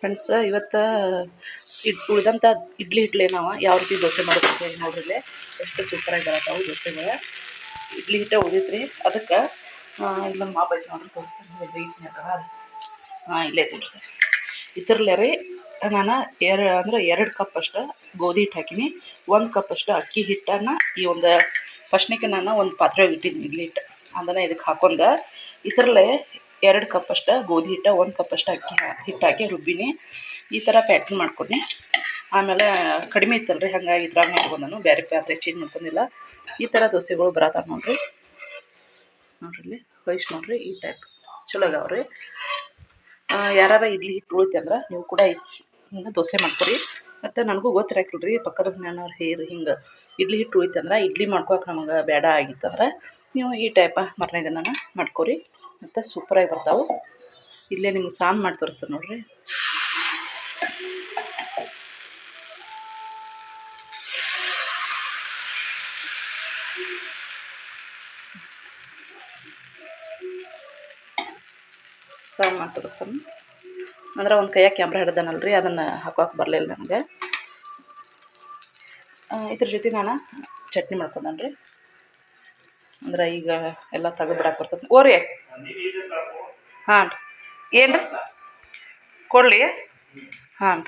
Friends, ಇವತ್ತು ಇಡ್ ಉಳಿದಂಥ ಇಡ್ಲಿ ಹಿಟ್ಲೆ ನಾವು ಯಾವ ರೀತಿ ದೋಸೆ ಮಾಡ್ಬೇಕು ನೋಡ್ರಿಲ್ಲೇ ಎಷ್ಟು ಸೂಪರಾಗಿ ಬರತ್ತಾವು ದೋಸೆಗಳು. ಇಡ್ಲಿ ಹಿಟ್ಟೆ ರೀ ಅದಕ್ಕೆ ಇಲ್ಲ ಮಾಪ್ ಐತೆ ನೋಡ್ರಿ ತೋರಿಸ್ತೀನಿ ಹಾಂ ಇಲ್ಲೇ ತೋರಿಸ್ತಾರೆ ಇದ್ರಲ್ಲೇ ರೀ, ನಾನು ಎರ ಅಂದ್ರೆ ಎರಡು ಕಪ್ ಅಷ್ಟು ಗೋಧಿ ಹಿಟ್ಟು ಹಾಕಿನಿ, ಒಂದು ಕಪ್ ಅಷ್ಟು ಅಕ್ಕಿ ಹಿಟ್ಟನ್ನು ಈ ಒಂದು ಫಸ್ಟ್ನಿಗೆ ನಾನು ಒಂದು ಪಾತ್ರೆ ಇಟ್ಟಿದ್ದೀನಿ ಇಡ್ಲಿ ಹಿಟ್ಟು. ಅದನ್ನು ಇದಕ್ಕೆ ಹಾಕೊಂಡ ಇದರಲ್ಲೇ ಎರಡು ಕಪ್ ಅಷ್ಟು, ಗೋಧಿ ಹಿಟ್ಟು, ಒಂದು ಕಪ್ ಅಷ್ಟು ಅಕ್ಕಿ ಹಿಟ್ಟು ಹಾಕಿ ರುಬ್ಬಿನಿ. ಈ ಥರ ಪ್ಯಾಟ್ರನ್ ಮಾಡ್ಕೊಂಡು ಆಮೇಲೆ ಕಡಿಮೆ ಇತ್ತಲ್ರಿ, ಹಾಗಾಗಿ ಇದ್ರಾಗ ಮಾಡ್ಕೊಂಡು ಬೇರೆ ಪಾತ್ರೆ ಚೇಂಜ್ ಮಾಡ್ಕೊಂಡಿಲ್ಲ. ಈ ಥರ ದೋಸೆಗಳು ಬರತ್ತಾವ ನೋಡ್ರಿ. ನೋಡ್ರಿ ವಯಸ್ಸು ನೋಡ್ರಿ, ಈ ಟೈಪ್ ಚಲೋ ರೀ. ಯಾರು ಇಡ್ಲಿ ಹಿಟ್ಟು ಉಳಿತೆ ಅಂದ್ರೆ ನೀವು ಕೂಡ ಹಿಂಗೆ ದೋಸೆ ಮಾಡ್ಕೊರಿ. ಮತ್ತು ನನಗೂ ಗೊತ್ತಿರಾಕಿಲ್ರಿ, ಪಕ್ಕದ ಮನೆಯವ್ರು ಹೇರು ಹಿಂಗೆ, ಇಡ್ಲಿ ಹಿಟ್ಟು ಉಳಿತಂದ್ರೆ ಇಡ್ಲಿ ಮಾಡ್ಕೊಳಕ್ಕೆ ನಮಗೆ ಬೇಡ ಆಗಿತ್ತಂದ್ರೆ ನೀವು ಈ ಟೈಪ ಮರನೇ ದಿನನ ಮಾಡ್ಕೊರಿ. ಮತ್ತು ಸೂಪರಾಗಿ ಬರ್ತಾವೆ. ಇಲ್ಲೇ ನಿಮ್ಗೆ ಸಾನ್ ಮಾಡಿ ತೋರಿಸ್ತಾರೆ ನೋಡ್ರಿ. ಸಾನ್ ಮಾಡಿ ತೋರಿಸ್ತಾನೆ. ಅಂದ್ರೆ ಒಂದು ಕೈಯಾಗ ಕ್ಯಾಮ್ರಾ ಹಿಡ್ದಾನಲ್ರಿ, ಅದನ್ನು ಹಾಕೋಕೆ ಬರಲಿಲ್ಲ ನನಗೆ ಇದ್ರ ಜೊತೆ ನಾನು ಚಟ್ನಿ ಮಾಡ್ಕೊಂಡನ್ರಿ. ಅಂದ್ರೆ ಈಗ ಎಲ್ಲ ತೆಗೆದ್ಬಿಡಕ್ಕೆ ಬರ್ತದೆ ಓರಿ. ಹಾಂ ಏನು ರೀ ಕೊಡಲಿ? ಹಾಂ